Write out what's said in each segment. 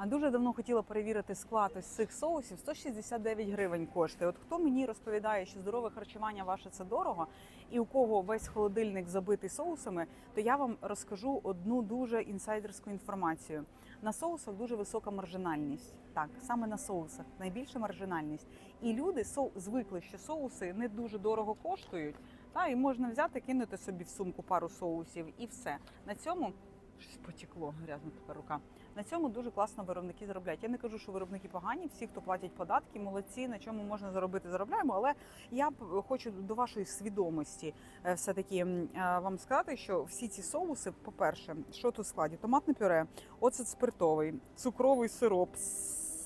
А дуже давно хотіла перевірити склад ось цих соусів. 169 гривень коштує. От хто мені розповідає, що здорове харчування ваше це дорого, і у кого весь холодильник забитий соусами, то я вам розкажу одну дуже інсайдерську інформацію. На соусах дуже висока маржинальність. Так, саме на соусах найбільша маржинальність. І люди звикли, що соуси не дуже дорого коштують. Та і можна взяти, кинути собі в сумку пару соусів і все. На цьому щось потекло, грязна тепер рука. На цьому дуже класно виробники заробляють. Я не кажу, що виробники погані, всі, хто платять податки, молодці, на чому можна заробити, заробляємо. Але я б хочу до вашої свідомості е, все-таки е, вам сказати, що всі ці соуси, по-перше, що тут в складі? Томатне пюре, оцет спиртовий, цукровий сироп,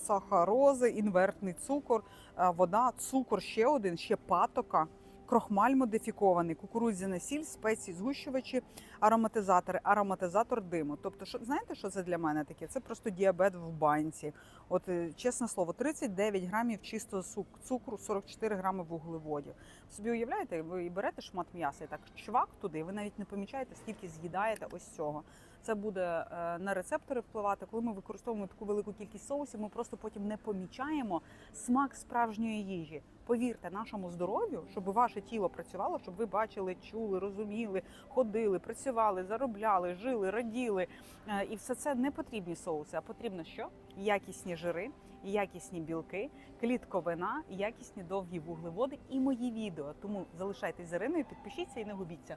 сахарози, інвертний цукор, е, вода, цукор ще один, ще патока. Крохмаль модифікований, кукурудзяна сіль, спеції, згущувачі, ароматизатори, ароматизатор диму. Тобто, що знаєте, що це для мене таке? Це просто діабет в банці. От е, чесне слово, 39 грамів чистого цукру, 44 грами вуглеводів. Собі уявляєте, ви берете шмат м'яса і так чвак туди, ви навіть не помічаєте, скільки з'їдаєте ось цього. Це буде е, на рецептори впливати. Коли ми використовуємо таку велику кількість соусів, ми просто потім не помічаємо смак справжньої їжі. Повірте нашому здоров'ю, щоб ваше тіло працювало, щоб ви бачили, чули, розуміли, ходили, працювали, заробляли, жили, раділи. Е, І все це не потрібні соуси, а потрібно що? Якісні жири, якісні білки, клітковина, якісні довгі вуглеводи і мої відео. Тому залишайтесь з Іриною, підпишіться і не губіться.